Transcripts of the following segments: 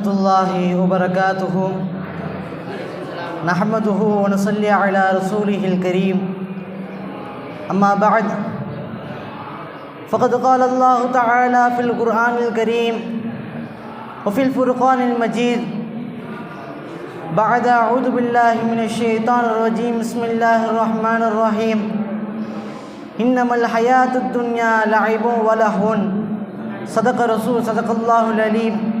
ورحمة الله وبركاته. نحمده ونصلي على رسوله الكريم. أما بعد فقد قال الله تعالى في القرآن الكريم وفي الفرقان المجيد بعد أعوذ بالله من الشيطان الرجيم. بسم الله الرحمن الرحيم. إنما الحياة الدنيا لعب ولهو. صدق رسول صدق الله العليم.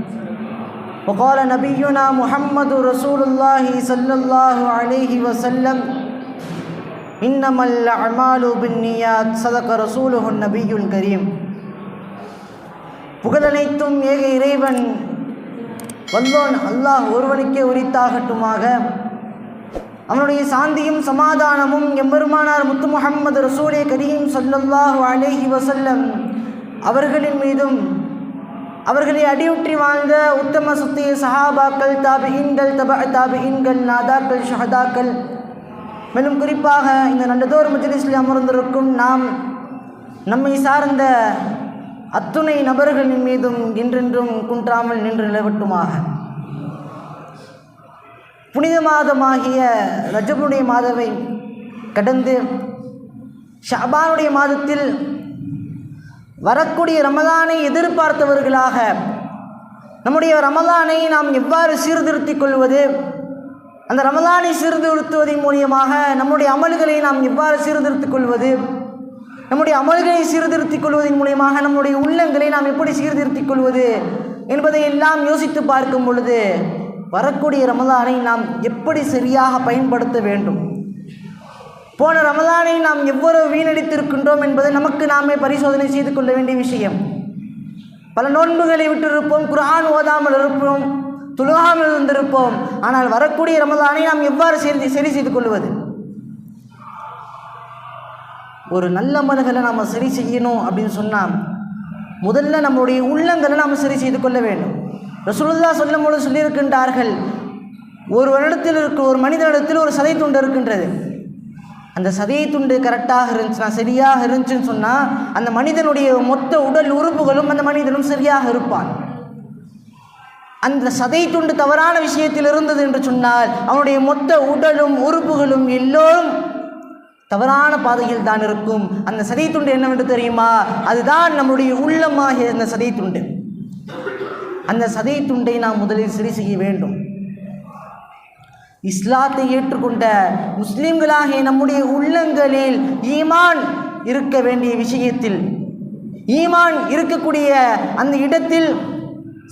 وقال نبينا محمد رسول الله صلى الله عليه وسلم إنما الأعمال بالنيات صدق رسوله النبي الكريم புகழனைத்தும் ஏக இறைவன் வல்லோன் அல்லாஹ் ஒருவனுக்கே உரித்தாகட்டுமாக அவனுடைய சாந்தியும் சமாதானமும் எம்பெருமானார் முத்து முகம்மது ரசூலே கரீம் சல்லல்லாஹு அலைஹி வசல்லம் அவர்களின் மீதும் அவர்களை அடியுற்றி வாழ்ந்த உத்தம சுத்திய சஹாபாக்கள் தாபிஹின்கள் தப தாபிஹின்கள் நாதாக்கள் ஷஹதாக்கள். மேலும் குறிப்பாக இந்த நல்லதோர் முஜலிஸில் அமர்ந்திருக்கும் நாம் நம்மை சார்ந்த அத்துணை நபர்களின் மீதும் என்றென்றும் குன்றாமல் நின்று நிலவட்டுமாக. புனித மாதமாகிய ரஜபுடைய மாதவை கடந்து ஷபானுடைய மாதத்தில் வரக்கூடிய ரமதானை எதிர்பார்த்தவர்களாக நம்முடைய ரமதானை நாம் எவ்வாறு சீர்திருத்திக் கொள்வது? அந்த ரமதானை சீர்திருத்துவதன் மூலியமாக நம்முடைய அமல்களை நாம் எவ்வாறு சீர்திருத்திக் கொள்வது? நம்முடைய அமல்களை சீர்திருத்திக் கொள்வதன் மூலியமாக நம்முடைய உள்ளங்களை நாம் எப்படி சீர்திருத்திக் கொள்வது என்பதை எல்லாம் யோசித்து பார்க்கும் பொழுது வரக்கூடிய ரமதானை நாம் எப்படி சரியாக பயன்படுத்த வேண்டும்? போன ரமதானை நாம் எவ்வளவு வீணடித்திருக்கின்றோம் என்பதை நமக்கு நாமே பரிசோதனை செய்து கொள்ள வேண்டிய விஷயம். பல நோன்புகளை விட்டிருப்போம் குரான் ஓதாமல் இருப்போம் துலுகாமல் இருந்திருப்போம். ஆனால் வரக்கூடிய ரமதானை நாம் எவ்வாறு சரி சரி செய்து கொள்வது? ஒரு நல்ல மனங்களை நாம் சரி செய்யணும் அப்படின்னு சொன்னால் முதல்ல நம்மளுடைய உள்ளங்களை நாம் சரி செய்து கொள்ள வேண்டும். ரசூலுல்லா சொல்லும் பொழுது சொல்லியிருக்கின்றார்கள் ஒரு வருடத்தில் இருக்க ஒரு மனிதனிடத்தில் ஒரு சதை துண்டு இருக்கின்றது. அந்த சதை துண்டு கரெக்டாக இருந்துச்சுன்னா சரியாக இருந்துச்சுன்னு சொன்னால் அந்த மனிதனுடைய மொத்த உடல் உறுப்புகளும் அந்த மனிதனும் சரியாக இருப்பான். அந்த சதை துண்டு தவறான விஷயத்தில் இருந்தது என்று சொன்னால் அவனுடைய மொத்த உடலும் உறுப்புகளும் எல்லோரும் தவறான பாதையில் தான் இருக்கும். அந்த சதை துண்டு என்னவென்று தெரியுமா? அதுதான் நம்முடைய உள்ளமாகிய அந்த சதை துண்டு. அந்த சதை துண்டை நாம் முதலில் சரி செய்ய வேண்டும். இஸ்லாத்தை ஏற்றுக்கொண்ட முஸ்லிம்களாகிய நம்முடைய உள்ளங்களில் ஈமான் இருக்க வேண்டிய விஷயத்தில் ஈமான் இருக்கக்கூடிய அந்த இடத்தில்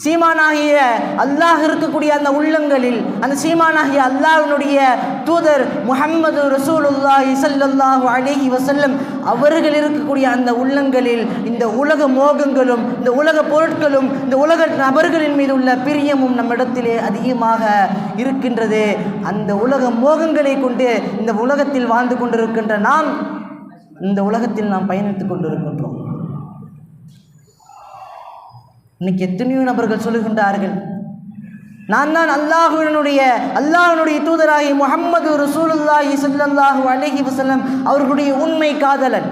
சீமானாகிய அல்லாஹ் இருக்கக்கூடிய அந்த உள்ளங்களில் அந்த சீமானாகிய அல்லாஹினுடைய தூதர் முஹம்மது ரசூலுல்லாஹி சல்லாஹு அலிஹி வசல்லம் அவர்கள் இருக்கக்கூடிய அந்த உள்ளங்களில் இந்த உலக மோகங்களும் இந்த உலக பொருட்களும் இந்த உலக நபர்களின் மீது உள்ள பிரியமும் நம்மிடத்திலே அதிகமாக இருக்கின்றது. அந்த உலக மோகங்களை கொண்டு இந்த உலகத்தில் வாழ்ந்து கொண்டிருக்கின்ற நாம் இந்த உலகத்தில் நாம் பயணித்துக் கொண்டிருக்கின்றோம். இன்னைக்கு எத்தனையோ நபர்கள் சொல்லுகின்றார்கள்? நான் தான் அல்லாஹுவினுடைய அல்லாஹனுடைய தூதராகி முகம்மது ரசூலுல்லாஹி சல்லாஹூ அலஹி வசல்லம் அவர்களுடைய உண்மை காதலன்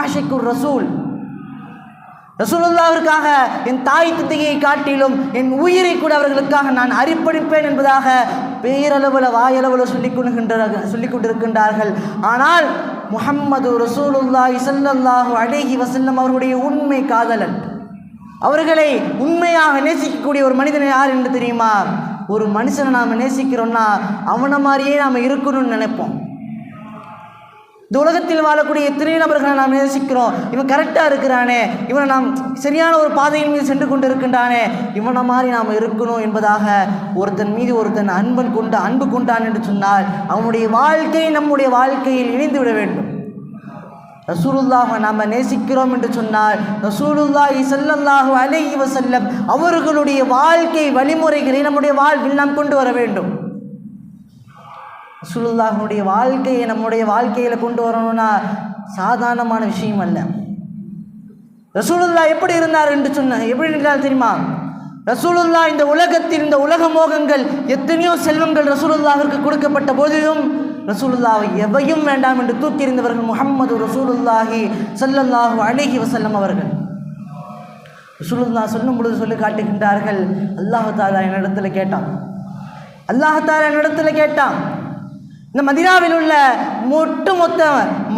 ஆஷிக்குர் ரசூல். ரசூலுல்லாவிற்காக என் தாய் தந்தையை காட்டிலும் என் உயிரை கூட அவர்களுக்காக நான் அர்ப்பணிப்பேன் என்பதாக பேரளவில் வாயளவில் சொல்லிக் கொள்கின்ற சொல்லிக் கொண்டிருக்கின்றார்கள். ஆனால் முகம்மது ரசூலுல்லாஹி சல்லல்லாஹு அலேஹி வசல்லம் அவர்களுடைய உண்மை காதலன். அவர்களை உண்மையாக நேசிக்கக்கூடிய ஒரு மனிதன் யார் என்று தெரியுமா? ஒரு மனுஷனை நாம் நேசிக்கிறோம்னா அவனை மாதிரியே நாம் இருக்கணும்னு நினைப்போம். இந்த உலகத்தில் வாழக்கூடிய எத்தனை நபர்களை நாம் நேசிக்கிறோம். இவன் கரெக்டாக இருக்கிறானே. இவனை நாம் சரியான ஒரு பாதையின் மீது சென்று கொண்டு இருக்கின்றானே இவனை மாதிரி நாம் இருக்கணும் என்பதாக ஒருத்தன் மீது ஒருத்தன் அன்பன் கொண்டு அன்பு கொண்டான் என்று சொன்னால் அவனுடைய வாழ்க்கை நம்முடைய வாழ்க்கையில் இணைந்து விட வேண்டும். ரசூலுல்லாஹை நாம் நேசிக்கிறோம் என்று சொன்னால் ரசூலுல்லாஹி சல்லல்லாஹு அலை வசல்லம் அவர்களுடைய வாழ்க்கை வழிமுறைகளை நம்முடைய வாழ்வில் நாம் கொண்டு வர வேண்டும். ரசூலுல்லாஹனுடைய வாழ்க்கையை நம்முடைய வாழ்க்கையில் கொண்டு வரணும்னா சாதாரணமான விஷயம் அல்ல. ரசூலுல்லா எப்படி இருந்தார் என்று சொன்ன எப்படி இருந்தால் தெரியுமா? ரசூலுல்லா இந்த உலகத்தில் இந்த உலக மோகங்கள் எத்தனையோ செல்வங்கள் ரசூலுல்லாவிற்கு கொடுக்கப்பட்ட போதிலும் ரசூலுல்லாவை எவையும் வேண்டாம் என்று தூக்கி எறிந்தவர்கள் முகம்மது ரசூலுல்லாஹி சல்லல்லாஹு அழகி வசல்லம் அவர்கள். ரசூலுல்லா சொல்லும் பொழுது சொல்லி காட்டுகின்றார்கள் அல்லாஹு தாலா என்னிடத்தில் கேட்டான். அல்லாஹு என்னிடத்தில் கேட்டான். இந்த மதினாவில் உள்ள ஒட்டுமொத்த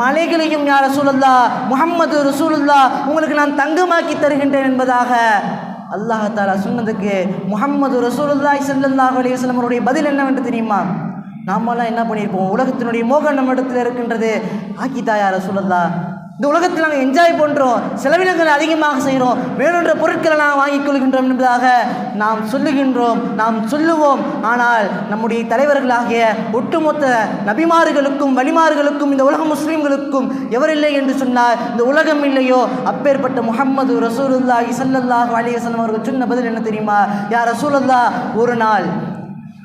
மலைகளையும் யார் ரசூலுல்லா முகம்மது ரசூலுல்லா உங்களுக்கு நான் தங்கமாக்கி தருகின்றேன் என்பதாக அல்லாஹாலா சொன்னதுக்கு முகம்மது ரசூலுல்லாய் செல்லல்லாஹ் அலையம் அவருடைய பதில் என்னவென்று தெரியுமா? நாமெல்லாம் என்ன பண்ணியிருப்போம்? உலகத்தினுடைய மோகம் நம்ம இடத்துல இருக்கின்றது. ஆக்கித்தாயா சொல்லலா இந்த உலகத்தில் நாங்கள் என்ஜாய் பண்ணுறோம் செலவினங்களை அதிகமாக செய்கிறோம் வேணுன்ற பொருட்களை நாம் வாங்கிக் கொள்கின்றோம் என்பதாக நாம் சொல்லுகின்றோம். நாம் சொல்லுவோம். ஆனால் நம்முடைய தலைவர்களாகிய ஒட்டுமொத்த நபிமார்களுக்கும் வலிமார்களுக்கும் இந்த உலக முஸ்லீம்களுக்கும் எவரில்லை என்று சொன்னார் இந்த உலகம் இல்லையோ? அப்பேற்பட்ட முகம்மது ரசூலுல்லாஹி அல்லாஹி அலைஹி வஸல்லம் அவர்கள் சொன்ன பதில் என்ன தெரியுமா? யார் ரசூலுல்லா ஒரு நாள்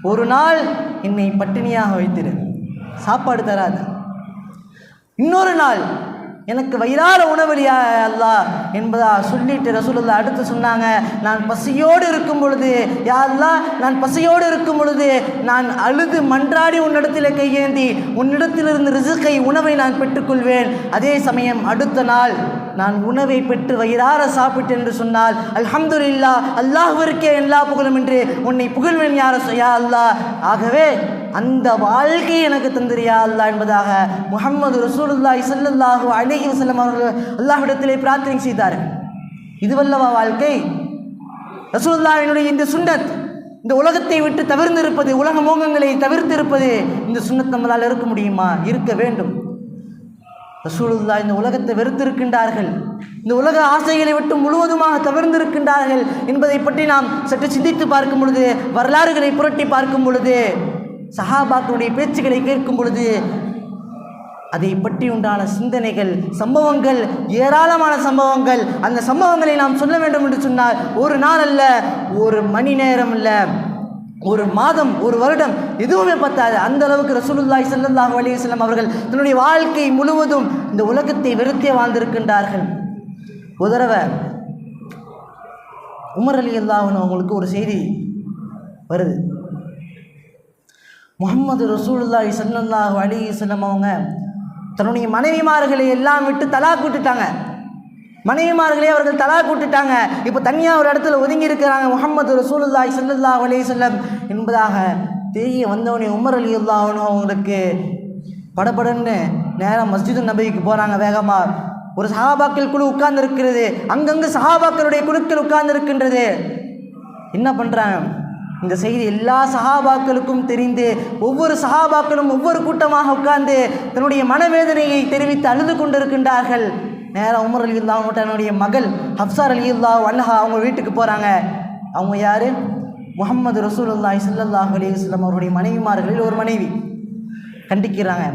ஒரு நாள் என்னை பட்டினியாக வைத்திரு. சாப்பாடு தராது. இன்னொரு நாள் எனக்கு வயிறார உணவலியா அல்லா என்பதா சொல்லிட்டு ரசூலுல்லா அடுத்து சொன்னாங்க. நான் பசியோடு இருக்கும் பொழுது யா நான் பசியோடு இருக்கும் பொழுது நான் அழுது மன்றாடி உன்னிடத்தில் கையேந்தி உன்னிடத்திலிருந்து ரிசுக்கை உணவை நான் பெற்றுக்கொள்வேன். அதே சமயம் அடுத்த நாள் நான் உணவை பெற்று வயிறார சாப்பிட்டு என்று சொன்னால் அல்ஹம்துலில்லா அல்லாஹ்விற்கே எல்லா புகழும் என்று உன்னை புகழ்வேன் யார யா அல்லாஹ் ஆகவே அந்த வாழ்க்கை எனக்கு தந்திரியா அல்லா என்பதாக முகமது ரசூலுல்லாஹி ஸல்லல்லாஹு அலைஹி வஸல்லம் அவர்கள் அல்லாஹ்விடத்திலே பிரார்த்தனை செய்தார்கள். இதுவல்லவா வாழ்க்கை? ரசூலுல்லாஹினுடைய இந்த சுண்டத் இந்த உலகத்தை விட்டு தவிர்ந்திருப்பது உலக மோகங்களை தவிர்த்திருப்பது இந்த சுண்ணத் நம்மளால் இருக்க முடியுமா? இருக்க வேண்டும். ரசூலுல்லா இந்த உலகத்தை வெறுத்திருக்கின்றார்கள். இந்த உலக ஆசைகளை விட்டு முழுவதுமாக தவிர்ந்திருக்கின்றார்கள் என்பதை பற்றி நாம் சற்று சிந்தித்து பார்க்கும் பொழுது வரலாறுகளை புரட்டி பார்க்கும் பொழுது சஹாபாக்களுடைய பேச்சுக்களை கேட்கும் பொழுது அதை பற்றி உண்டான சிந்தனைகள் சம்பவங்கள் ஏராளமான சம்பவங்கள் அந்த சம்பவங்களை நாம் சொல்ல வேண்டும் என்று சொன்னால் ஒரு நாள் அல்ல ஒரு மணி நேரம் அல்ல ஒரு மாதம் ஒரு வருடம் எதுவுமே பத்தாது. அந்த அளவுக்கு ரசூலுல்லாய் செல்லல்லாஹ் அலைஹி செல்லம் அவர்கள் தன்னுடைய வாழ்க்கை முழுவதும் இந்த உலகத்தை வெறுத்தே வாழ்ந்திருக்கின்றார்கள். ஒரு தடவை உமர் அலி அல்லாஹ்னு அவங்களுக்கு ஒரு செய்தி வருது. முகமது ரசூலுல்லாஹி ஸல்லல்லாஹு அலி சொல்லம் அவங்க தன்னுடைய மனைவிமார்களை எல்லாம் விட்டு தலா கூட்டுட்டாங்க மனைவிமார்களே அவர்கள் தலா கூட்டுட்டாங்க இப்போ தனியாக ஒரு இடத்துல ஒதுங்கி இருக்கிறாங்க முகமது ரசூலுல்லாஹி ஸல்லல்லாஹு அலி சொல்லம் என்பதாக தெரிய வந்தவனே உமர் அலி அல்லாஹனும் அவங்களுக்கு படபடன்னு நேராக மஸ்ஜிது நபிக்கு போகிறாங்க வேகமாக ஒரு சஹாபாக்கள் குழு உட்கார்ந்து இருக்கிறது அங்கங்கு சஹாபாக்களுடைய குழுக்கள் உட்கார்ந்து இருக்கின்றது என்ன பண்ணுறாங்க இந்த செய்தி எல்லா சஹாபாக்களுக்கும் தெரிந்து ஒவ்வொரு சஹாபாக்களும் ஒவ்வொரு கூட்டமாக உட்கார்ந்து தன்னுடைய மனவேதனையை தெரிவித்து அழுது கொண்டிருக்கின்றார்கள். நேராக உமர் அலி இல்லா தன்னுடைய மகள் ஹப்சார் அலி இல்லா அன்னஹா அவங்க வீட்டுக்கு போகிறாங்க அவங்க யார்? முகமது ரசூலுல்லாஹி ஸல்லல்லாஹு அலி வஸல்லம் அவருடைய மனைவிமார்களில் ஒரு மனைவி. கண்டிக்கிறாங்க.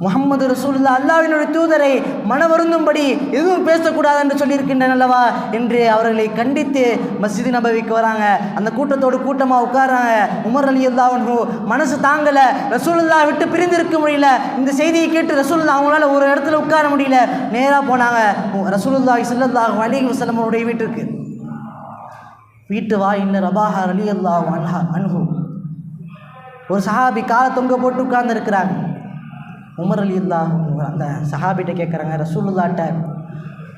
முகமது ரசூலுல்லா அல்லாவினுடைய தூதரை மன வருந்தும்படி எதுவும் பேசக்கூடாது என்று சொல்லியிருக்கின்றன அல்லவா? என்று அவர்களை கண்டித்து மஸ்ஜித் நபவிக்கு வராங்க. அந்த கூட்டத்தோடு கூட்டமாக உட்காராங்க உமர் அலி அல்லாஹு மனசு தாங்கலை. ரசூலுல்லா விட்டு பிரிந்திருக்க முடியல. இந்த செய்தியை கேட்டு ரசூலுல்லா அவங்களால ஒரு இடத்துல உட்கார முடியல. நேராக போனாங்க. ரசூலுல்லா ஸல்லல்லாஹு அலி வஸல்லம் அவருடைய வீட்டிற்கு. வீட்டு வா இன்னும் ரபாஹா அலி அல்லாஹ் அன்ஹா அன்ஹு. ஒரு சஹாபி காலை தொங்க போட்டு உட்கார்ந்து இருக்கிறாங்க உமர் அலி இல்லா அந்த சஹாபிட்ட கேட்குறாங்க ரசூலுல்லாட்ட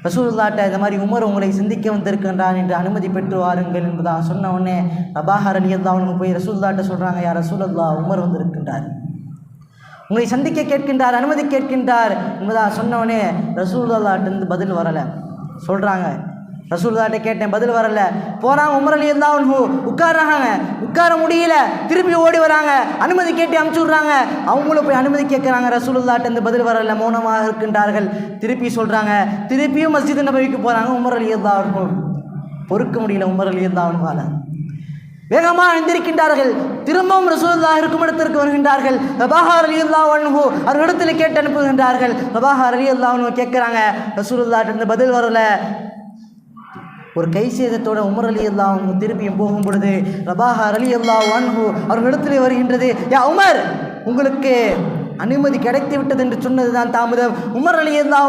ரசூலுல்லாட்ட இந்த மாதிரி உமர் உங்களை சிந்திக்க வந்திருக்கின்றான் என்று அனுமதி பெற்று வாருங்கள் என்பதாக சொன்ன உடனே ரபாஹர் அலி அல்லா அவனுக்கு போய் ரசூல்லாட்ட சொல்கிறாங்க யார் ரசூலுல்லா உமர் வந்திருக்கின்றார். உங்களை சந்திக்க கேட்கின்றார் அனுமதி கேட்கின்றார் என்பதாக சொன்னவனே ரசூலுல்லாட்டிருந்து பதில் வரலை. சொல்கிறாங்க ரசூலுல்லாட்ட கேட்டேன் பதில் வரல. போகிறாங்க உமர் அலி அல்லா உட்கார்றாங்க. உட்கார முடியல. திருப்பி ஓடி வராங்க. அனுமதி கேட்டு அமுச்சு விட்றாங்க அவங்களும் போய் அனுமதி கேட்குறாங்க. ரசூலுல்லாட்டேருந்து பதில் வரல. மௌனமாக இருக்கின்றார்கள். திருப்பி சொல்கிறாங்க திருப்பியும் மஸ்ஜித் நபவிக்கு போகிறாங்க உமர் அலி அல்லா பொறுக்க முடியல. உமர் அலி வேகமாக எழுந்திருக்கின்றார்கள். திரும்பவும் ரசூல்லா இருக்கும் இடத்திற்கு வருகின்றார்கள். பிரபாகர் அலி அல்லா அவர் அவர்களிடத்தில் கேட்டு அனுப்புகின்றார்கள். பிரபாகர் அலி அல்லா கேட்குறாங்க. ரசூலுல்லாட்டிருந்து பதில் வரல. ஒரு கை சேதத்தோட உமர் அலி அல்லா அவங்க திருப்பியும் போகும் பொழுது ரபாஹா அலி அல்லா அன்ஹு அவர்களிடத்திலே வருகின்றது யா உமர் உங்களுக்கு அனுமதி கிடைத்து விட்டது என்று சொன்னதுதான் தாமதம். உமர் அலி அல்லா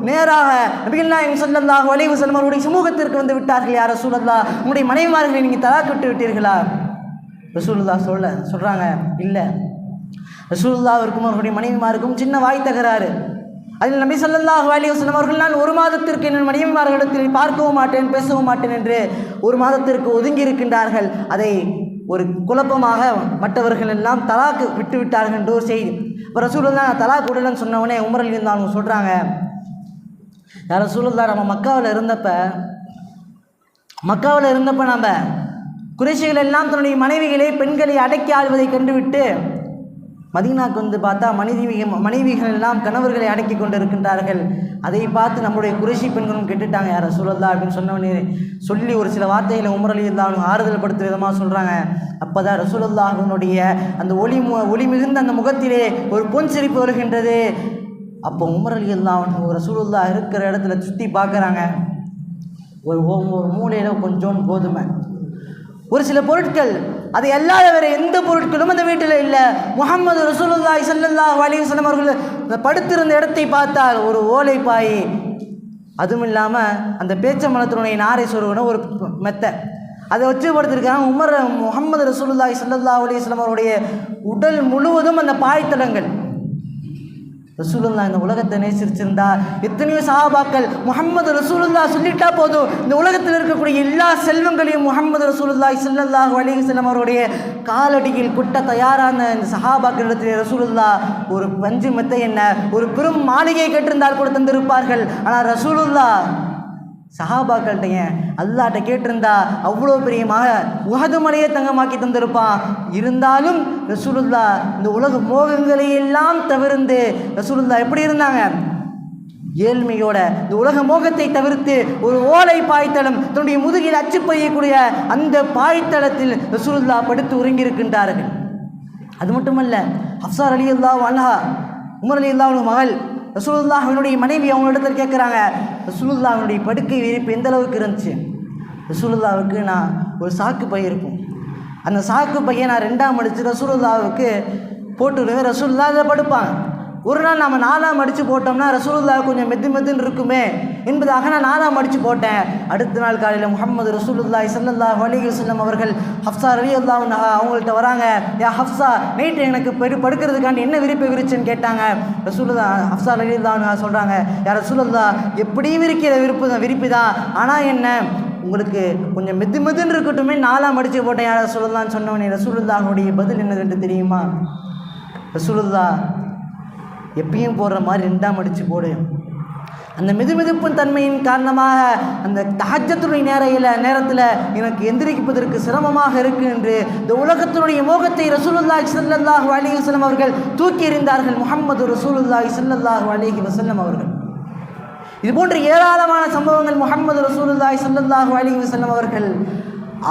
நேராக நபிகள் நாயகம் ஸல்லல்லாஹு வலிவு வஸல்லம் சமூகத்திற்கு வந்து விட்டார்கள் யார் ரசூலல்லா உங்களுடைய மனைவிமார்களை நீங்கள் தலாக் விட்டு விட்டீர்களா? ரசூலுல்லா சொல்ல சொல்கிறாங்க இல்லை. ரசூலுல்லாவிற்கும் அவருடைய மனைவிமாருக்கும் சின்ன வாய் தகராறு. அதில் நபி ஸல்லல்லாஹு அலைஹி வஸல்லம் அவர்கள் நான் ஒரு மாதத்திற்கு என் மனைவிமார்களிடத்தில் பார்க்கவும் மாட்டேன் பேசவும் மாட்டேன் என்று ஒரு மாதத்திற்கு ஒதுங்கி இருக்கின்றார்கள். அதை ஒரு குழப்பமாக மற்றவர்கள் எல்லாம் தலாக்கு விட்டு விட்டார்கள் என்று ஒரு செய்தி. இப்போ ரசூலுல்லா தலாக் உடலன்னு சொன்னவொடனே உமரல் இருந்தால் அவங்க சொல்கிறாங்க யார் ரசூலுல்லா நம்ம மக்காவில் இருந்தப்ப மக்காவில் இருந்தப்போ நம்ம குறைசிகள் எல்லாம் தன்னுடைய மனைவிகளை பெண்களை அடக்கி ஆள்வதை கண்டுவிட்டு மதீனாக்கு வந்து பார்த்தா மனைவி மனைவிகள் எல்லாம் கணவர்களை அடக்கி கொண்டு இருக்கின்றார்கள் அதை பார்த்து நம்முடைய குறைசி பெண்களும் கெட்டுட்டாங்க. யார் சொல்லலா அப்படின்னு சொன்னவனே சொல்லி ஒரு சில வார்த்தைகளை உமரலி இருந்தாலும் ஆறுதல் படுத்த விதமாக சொல்கிறாங்க அப்போ தான் ரசூலல்லாஹனுடைய அந்த ஒளி மு ஒளி மிகுந்த அந்த முகத்திலே ஒரு பொன் சிரிப்பு வருகின்றது. அப்போ உமரலி அல்லாஹ் ரசூலுல்லா இருக்கிற இடத்துல சுற்றி பார்க்குறாங்க. ஒரு ஒரு மூலையில் கொஞ்சோன்னு கோதுமை. ஒரு சில பொருட்கள் அது அல்லாத வேறு எந்த பொருட்களும் அந்த வீட்டில் இல்லை. முகமது ரசூலுல்லாஹி ஸல்லல்லாஹு அலைஹி வஸல்லம் அவர்கள் அந்த படுத்திருந்த இடத்தை பார்த்தால் ஒரு ஓலை பாய். அதுவும் இல்லாமல் அந்த பேச்சம்பழத்தினுடைய நாரை சொருகணும் ஒரு மெத்தை. அதை வச்சு படுத்திருக்காங்க உமர் முகமது ரசூலுல்லாஹி ஸல்லல்லாஹு அலைஹி வஸல்லம் அவருடைய உடல் முழுவதும் அந்த பாய்த்தடங்கள் ரசூலுல்லா இந்த உலகத்தை நேசிச்சிருந்தா எத்தனையோ சஹாபாக்கள் முகமது ரசூலுல்லா சொல்லிட்டா போதும். இந்த உலகத்தில் இருக்கக்கூடிய எல்லா செல்வங்களையும் முகமது ரசூலுல்லா ஸல்லல்லாஹு அலைஹி செல்லம் அவருடைய காலடியில் குட்ட தயாரான இந்த சஹாபாக்களிடத்தில் ரசூலுல்லா ஒரு பஞ்சு மெத்தை என்ன? ஒரு பெரும் மாளிகை கட்டிருந்தால் கூட தந்திருப்பார்கள். ஆனால் ரசூலுல்லா சஹாபாக்கள்கிட்ட அல்லாட்ட கேட்டிருந்தா அவ்வளோ பெரிய உகது மலையை தங்கமாக்கி தந்திருப்பான். இருந்தாலும் ரசூலுல்லா இந்த உலக மோகங்களை எல்லாம் தவிர்ந்து ரசூலுல்லா எப்படி இருந்தாங்க? ஏழ்மையோட இந்த உலக மோகத்தை தவிர்த்து ஒரு ஓலை பாய்த்தளம் தன்னுடைய முதுகில் அச்சு பெய்யக்கூடிய அந்த பாய்த்தளத்தில் ரசூலுல்லா படுத்து உறங்கியிருக்கின்றார்கள். அது மட்டுமல்ல ஹப்சார் அலி அல்லா அன்ஹா உமர் அலி அல்லா மகள் ரசூலுல்லாஹினுடைய மனைவி அவங்களிடத்தில் கேட்குறாங்க ரசூலுல்லாஹினுடைய படுக்கை விரிப்பு எந்த அளவுக்கு இருந்துச்சு? ரசூலுல்லாவுக்கு நான் ஒரு சாக்கு பை இருக்கும். அந்த சாக்கு பையை நான் ரெண்டாம் அடித்து ரசூலுல்லாவுக்கு போட்டு ரசூல்லா ரசூலுல்லா அதில் படுப்பாங்க ஒரு நாள் நம்ம நாலாம் அடித்து போட்டோம்னா ரசூலுல்லா கொஞ்சம் மெத்து மெத்துன்னு இருக்குமே. என்பதாக நான் நாலாம் அடித்து போட்டேன். அடுத்த நாள் காலையில் முகமது ரசூலுல்லா ஸல்லல்லாஹு அலைஹி செல்லம் அவர்கள் ஹப்சா ரலி அல்லாஹ் அவங்கள்ட்ட வராங்க. யா ஹப்சா நைட்டு எனக்கு பெரு படுக்கிறதுக்காண்டி என்ன விரிப்பை விரிச்சுன்னு கேட்டாங்க. ரசூலுல்லா ஹப்சா ரவி அல்லா சொல்கிறாங்க யா ரசூலுல்லா எப்படியும் விரிக்கிற விருப்பு தான் விருப்பி தான். ஆனால் என்ன உங்களுக்கு கொஞ்சம் மெது மெதுன்னு இருக்கட்டுமே நாலாம் அடித்து போட்டேன் யாரை சொல்லலான்னு சொன்னவனே ரசூலுல்லாஹுடைய பதில் என்னதுன்னு தெரியுமா? ரசூலுல்லா எப்பயும் போடுற மாதிரி ரெண்டாம் அடித்து போடு. அந்த மிதுமிதுப்பின் தன்மையின் காரணமாக அந்த தஹஜத்துடைய நேரையில் நேரத்தில் எனக்கு எந்திரிப்பதற்கு சிரமமாக இருக்கு என்று இந்த உலகத்தினுடைய மோகத்தை ரசூலுல்லாஹி ஸல்லல்லாஹு அலிஹி வஸல்லம் அவர்கள் தூக்கி எறிந்தார்கள். முகமது ரசூலுல்லாஹ் ஸல்லல்லாஹு அலிஹி வசல்லம் அவர்கள். இது போன்ற ஏராளமான சம்பவங்கள் முகமது ரசூலுல்லாய் சல்லாஹூ அலி வசல்லம் அவர்கள்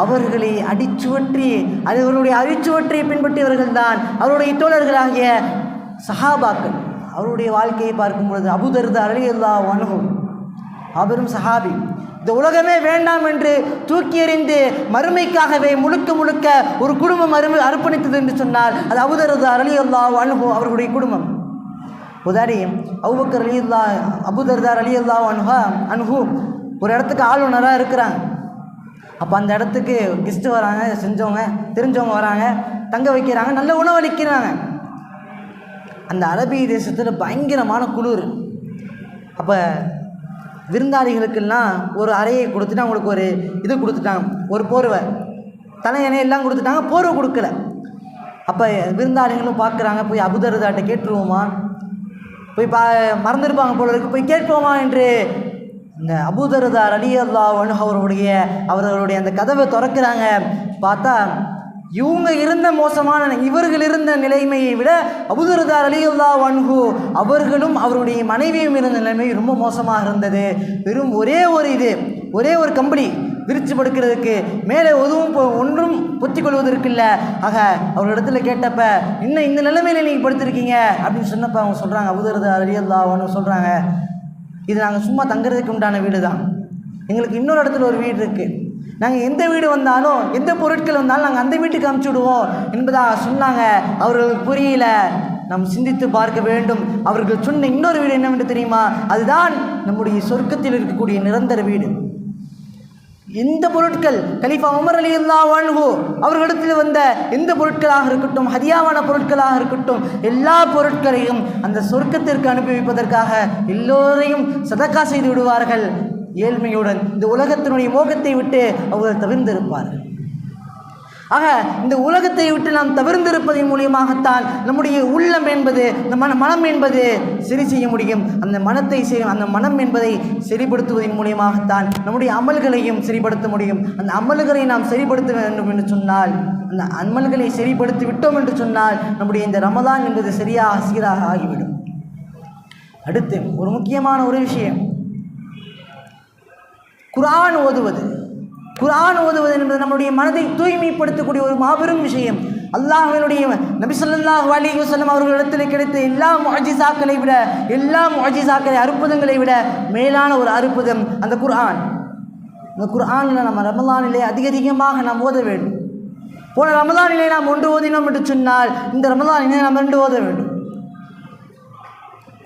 அவர்களை அடிச்சுவற்றி அவர்களுடைய அடிச்சுவற்றை பின்பற்றியவர்கள் தான் அவருடைய தோழர்களாகிய சஹாபாக்கள். அவருடைய வாழ்க்கையை பார்க்கும் பொழுது அபுதர்தா அலி அல்லா அனுகும் அவரும் சஹாபி இந்த உலகமே வேண்டாம் என்று தூக்கி எறிந்து மறுமைக்காகவே முழுக்க முழுக்க ஒரு குடும்பம் அருமை அர்ப்பணித்தது என்று சொன்னார். அது அபுதர்தா அலி அல்லா அனுகு அவர்களுடைய குடும்பம். உதாரி அவுபக்கர் அலி அல்லா அபுதர்தார் அலி அல்லா அனுஹா. அனுகு ஒரு இடத்துக்கு ஆளுநராக இருக்கிறாங்க. அப்போ அந்த இடத்துக்கு கெஸ்ட்டு வராங்க செஞ்சவங்க தெரிஞ்சவங்க வராங்க தங்க வைக்கிறாங்க நல்ல உணவளிக்கிறாங்க அந்த அரபி தேசத்தில் பயங்கரமான குளிர். அப்போ விருந்தாளிகளுக்கெல்லாம் ஒரு அறையை கொடுத்துட்டு அவங்களுக்கு ஒரு இது கொடுத்துட்டாங்க. ஒரு போர்வை. தலையணை எல்லாம் கொடுத்துட்டாங்க போர்வை கொடுக்கல. அப்போ விருந்தாளிகளும் பார்க்குறாங்க போய் அபுதர்தாட்ட கேட்டுருவோமா? போய் பா மறந்துருப்பாங்க போல இருக்கு. போய் கேட்போமா என்று இந்த அபூதர்தார் அலி அல்லா அவருடைய அவர்களுடைய அந்த கதவை திறக்கிறாங்க. பார்த்தா இவங்க இருந்த மோசமான இவர்கள் இருந்த நிலைமையை விட அபுதர்தார் அலி அல்லா வன்ஹு அவர்களும் அவருடைய மனைவியும் இருந்த நிலைமை ரொம்ப மோசமாக இருந்தது. வெறும் ஒரே ஒரு இது ஒரே ஒரு கம்பெனி விரிச்சு படுக்கிறதுக்கு மேலே எதுவும் ஒன்றும் பொத்திக் கொள்வதற்கு இல்லை ஆக அவர்களிடத்துல கேட்டப்ப இன்னும் இந்த நிலைமையில நீங்கள் படுத்திருக்கீங்க? அப்படின்னு சொன்னப்ப அவங்க சொல்கிறாங்க அபுதர்தார் அலி சொல்கிறாங்க இது நாங்கள் சும்மா தங்குறதுக்கு உண்டான வீடு தான். எங்களுக்கு இன்னொரு இடத்துல ஒரு வீடு இருக்குது நாங்கள் எந்த வீடு வந்தாலும் எந்த பொருட்கள் வந்தாலும் நாங்கள் அந்த வீட்டுக்கு அமுச்சு விடுவோம் என்பதாக சொன்னாங்க. அவர்களுக்கு புரியல. நாம் சிந்தித்து பார்க்க வேண்டும். அவர்கள் சொன்ன இன்னொரு வீடு என்னவென்று தெரியுமா? அதுதான் நம்முடைய சொர்க்கத்தில் இருக்கக்கூடிய நிரந்தர வீடு. எந்த பொருட்கள் கலிஃபா உமர் அலி அல்லாஹு அவர்களிடத்தில் வந்த எந்த பொருட்களாக இருக்கட்டும் ஹதியாவான பொருட்களாக இருக்கட்டும் எல்லா பொருட்களையும் அந்த சொர்க்கத்திற்கு அனுப்பி வைப்பதற்காக எல்லோரையும் சதக்கா செய்து விடுவார்கள். ஏழ்மையுடன் இந்த உலகத்தினுடைய மோகத்தை விட்டு அவர்கள் தவிர்ந்திருப்பார்கள். ஆக இந்த உலகத்தை விட்டு நாம் தவிர்ந்திருப்பதன் மூலியமாகத்தான் நம்முடைய உள்ளம் என்பது இந்த மன மனம் என்பது சரி செய்ய முடியும். அந்த மனத்தை செய் அந்த மனம் என்பதை சரிப்படுத்துவதன் மூலியமாகத்தான் நம்முடைய அமல்களையும் சரிப்படுத்த முடியும். அந்த அமல்களை நாம் சரிப்படுத்த வேண்டும் என்று சொன்னால் அந்த அமல்களை சரிப்படுத்தி விட்டோம் என்று சொன்னால் நம்முடைய இந்த ரமதான் என்பது சரியாக சீராக ஆகிவிடும். அடுத்து ஒரு முக்கியமான ஒரு விஷயம். குரான் ஓதுவது. குர்ஆன் ஓதுவது என்பது நம்முடைய மனதை தூய்மைப்படுத்தக்கூடிய ஒரு மாபெரும் விஷயம். அல்லாஹினுடைய நபிசல்லா அலி வசலம் அவர்களிடத்தில் கிடைத்த எல்லா மொஜிசாக்களை விட எல்லா மொஜிசாக்களை அற்புதங்களை விட மேலான ஒரு அற்புதம் அந்த குர்ஆன். அந்த குர்ஆனில் நம்ம ரமலானிலே அதிக அதிகமாக நாம் ஓத வேண்டும். போன ரமலானிலே நாம் ஒன்று ஓதினோம் என்று சொன்னால் இந்த ரமலானிலே நாம் ரெண்டு ஓத வேண்டும்.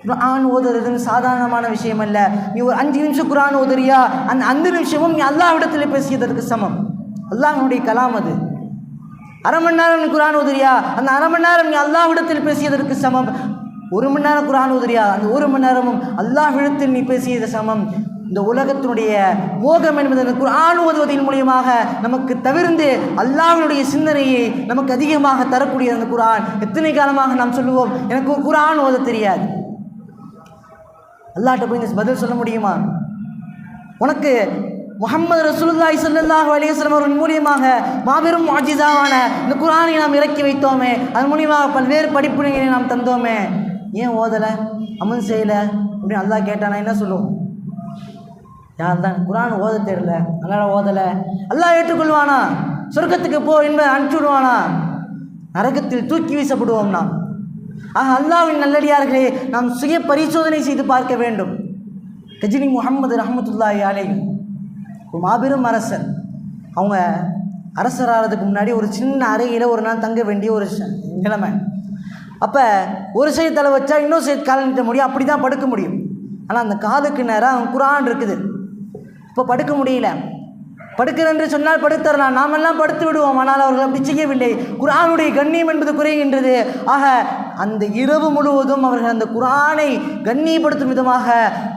குரான் ஓதுறதுன்னு சாதாரணமான விஷயம் அல்ல நீ ஒரு அஞ்சு நிமிஷம் குரான் ஓதுறியா அந்த அஞ்சு நிமிஷமும் நீ அல்லாவிடத்தில் பேசியதற்கு சமம் அல்லாஹனுடைய கலாம் அது அரை மணி நேரம் நீ குரான் ஓதுறியா அந்த அரை மணி நேரம் நீ அல்லாஹ்விடத்தில் பேசியதற்கு சமம் ஒரு மணி நேரம் குரான் ஓதுறியா அந்த ஒரு மணி நேரமும் அல்லாஹ்விடத்தில் நீ பேசியது சமம் இந்த உலகத்தினுடைய மோகம் என்பது அந்த குர்ஆன் ஓதுவதன் மூலியமாக நமக்கு தவிர்ந்து அல்லாஹ்வினுடைய சிந்தனையை நமக்கு அதிகமாக தரக்கூடிய அந்த குரான் எத்தனை காலமாக நாம் சொல்லுவோம் எனக்கு ஒரு குரான் ஓத தெரியாது அல்லாட்ட போய் இந்த பதில் சொல்ல முடியுமா? உனக்கு முகமது ரசூலுல்லாஹி ஸல்லல்லாஹு அலைஹி அவர்கள் மூலியமாக மாபெரும் முஅஜிசாவான இந்த குரானை நாம் இறக்கி வைத்தோமே அதன் மூலியமாக பல்வேறு படிப்புகளை நாம் தந்தோமே. ஏன் ஓதலை? அமல் செய்யலை? அப்படின்னு அல்லாஹ் கேட்டானா என்ன சொல்லுவோம்? யார் தான்? குரான் ஓத தெரியல. அதனால் ஓதலை. அல்லாஹ் ஏற்றுக்கொள்வானா? சொர்க்கத்துக்கு போ என்பதை அனுப்பிச்சு விடுவானா நரகத்தில் தூக்கி வீசப்படுவோம் நான் ஆக அல்லாஹ்வின் நல்லடியார்களே நாம் சுய பரிசோதனை செய்து பார்க்க வேண்டும். கஜினி முகமது ரஹமத்துல்லாஹி அலை ஒரு மாபெரும் அரசர் அவங்க அரசராகிறதுக்கு முன்னாடி ஒரு சின்ன அறையில் ஒரு நாள் தங்க வேண்டிய ஒரு நிலைமை. அப்போ ஒரு சைடு தலை வச்சா இன்னொரு சைடு காலை நிற்க முடியும் அப்படி தான் படுக்க முடியும். ஆனால் அந்த காலுக்கு நேரம் அவன் குரான் இருக்குது. இப்போ படுக்க முடியல. படுக்கிறது என்று சொன்னால் படுத்தரலாம். நாமெல்லாம் படுத்து விடுவோம். ஆனால் அவர்கள் அப்படி செய்யவில்லை. குர்ஆனுடைய கண்ணியம் என்பது குறைகின்றது. ஆக அந்த இரவு முழுவதும் அவர்கள் அந்த குரானை கண்ணியப்படுத்தும் விதமாக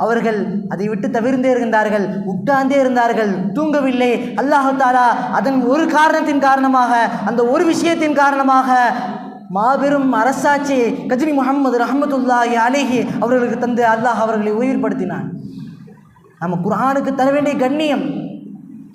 அவர்கள் அதை விட்டு தவிர்ந்தே இருந்தார்கள் உட்கார்ந்தே இருந்தார்கள். தூங்கவில்லை. அல்லாஹு தாலா அதன் ஒரு காரணத்தின் காரணமாக அந்த ஒரு விஷயத்தின் காரணமாக மாபெரும் அரசாட்சி கஜினி முகமது ரஹமத்துல்லாஹி அலேஹி அவர்களுக்கு தந்து அல்லாஹ் அவர்களை உயிர்படுத்தினான். நம்ம குரானுக்கு தர வேண்டிய கண்ணியம்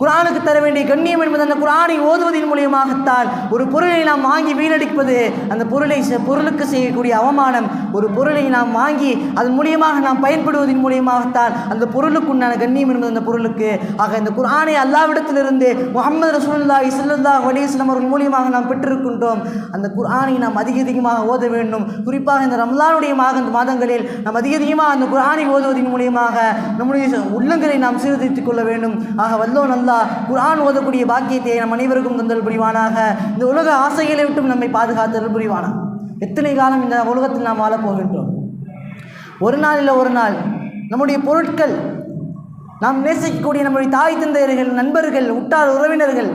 குர்ஆனுக்கு தர வேண்டிய கண்ணியம் என்பது அந்த குரானை ஓதுவதன் மூலியமாகத்தான். ஒரு பொருளை நாம் வாங்கி வீணடிப்பது அந்த பொருளை செ- பொருளுக்கு செய்யக்கூடிய அவமானம். ஒரு பொருளை நாம் வாங்கி அதன் மூலியமாக நாம் பயன்படுவதன் மூலியமாகத்தான் அந்த பொருளுக்குண்டான கண்ணியம் என்பது அந்த பொருளுக்கு. ஆக இந்த குர்ஆனை அல்லாவிடத்திலிருந்து முகமது ரசூல்லா ஸல்லல்லாஹு அலைஹி அவர்கள் மூலியமாக நாம் பெற்றிருக்கின்றோம். அந்த குர்ஆனை நாம் அதிக அதிகமாக ஓத வேண்டும். குறிப்பாக இந்த ரம்லானுடைய மாக மாதங்களில் நாம் அதிக அதிகமாக அந்த குரானை ஓதுவதன் மூலியமாக நம்முடைய உள்ளங்களை நாம் சீர்திருத்திக் கொள்ள வேண்டும். ஆக வல்லோ நல்லா அல்லாஹ் குரான் ஓதக்கூடிய பாக்கியத்தை நம் அனைவருக்கும் தந்தல் புரிவானாக. இந்த உலக ஆசைகளை விட்டும் நம்மை பாதுகாத்தல் புரிவானாக எத்தனை காலம் இந்த உலகத்தில் நாம் வாழப் போகின்றோம்? ஒரு நாள் இல்லை ஒரு நாள் நம்முடைய பொருட்கள் நாம் நேசிக்கக்கூடிய நம்முடைய தாய் தந்தையர்கள் நண்பர்கள் உட்டார் உறவினர்கள்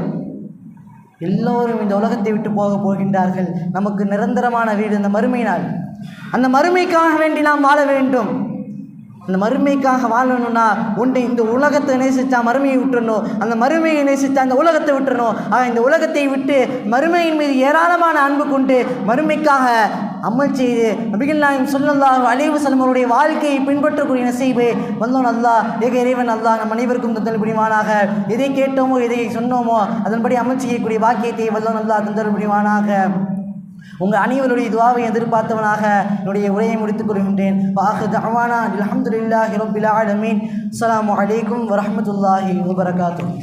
எல்லோரும் இந்த உலகத்தை விட்டு போக போகின்றார்கள். நமக்கு நிரந்தரமான வீடு இந்த மறுமை நாள். அந்த மறுமைக்காக வேண்டி நாம் வாழ வேண்டும். அந்த மறுமைக்காக வாழணும்னா ஒன்று இந்த உலகத்தை நேசித்தா மறுமையை விட்டுறணும். அந்த மறுமையை நேசித்தா அந்த உலகத்தை விட்டுறணும். ஆக இந்த உலகத்தை விட்டு மறுமையின் மீது ஏராளமான அன்பு கொண்டு மறுமைக்காக அமல் செய்து நபிகள் நாயம் சொல்லலாம் அலைவு செல்வருடைய வாழ்க்கையை பின்பற்றக்கூடிய நசைவு வந்தோன் அல்லா ஏக இறைவன் அல்லா நம் அனைவருக்கும் தந்தல் புரிவானாக. எதை கேட்டோமோ எதை சொன்னோமோ அதன்படி அமல் செய்யக்கூடிய வாக்கியத்தை வல்லோன் அல்லா தந்தல் புரிவானாக. உங்கள் அனைவருடைய துவாவை எதிர்பார்த்தவனாக என்னுடைய உரையை முடித்துக் கொள்கின்றேன். வாஹு தவானா அல்ஹம்துலில்லாஹி ரப்பில் ஆலமீன். அஸ்ஸலாமு அலைக்கும் வரஹ்மத்துல்லாஹி வபரகாத்துஹு.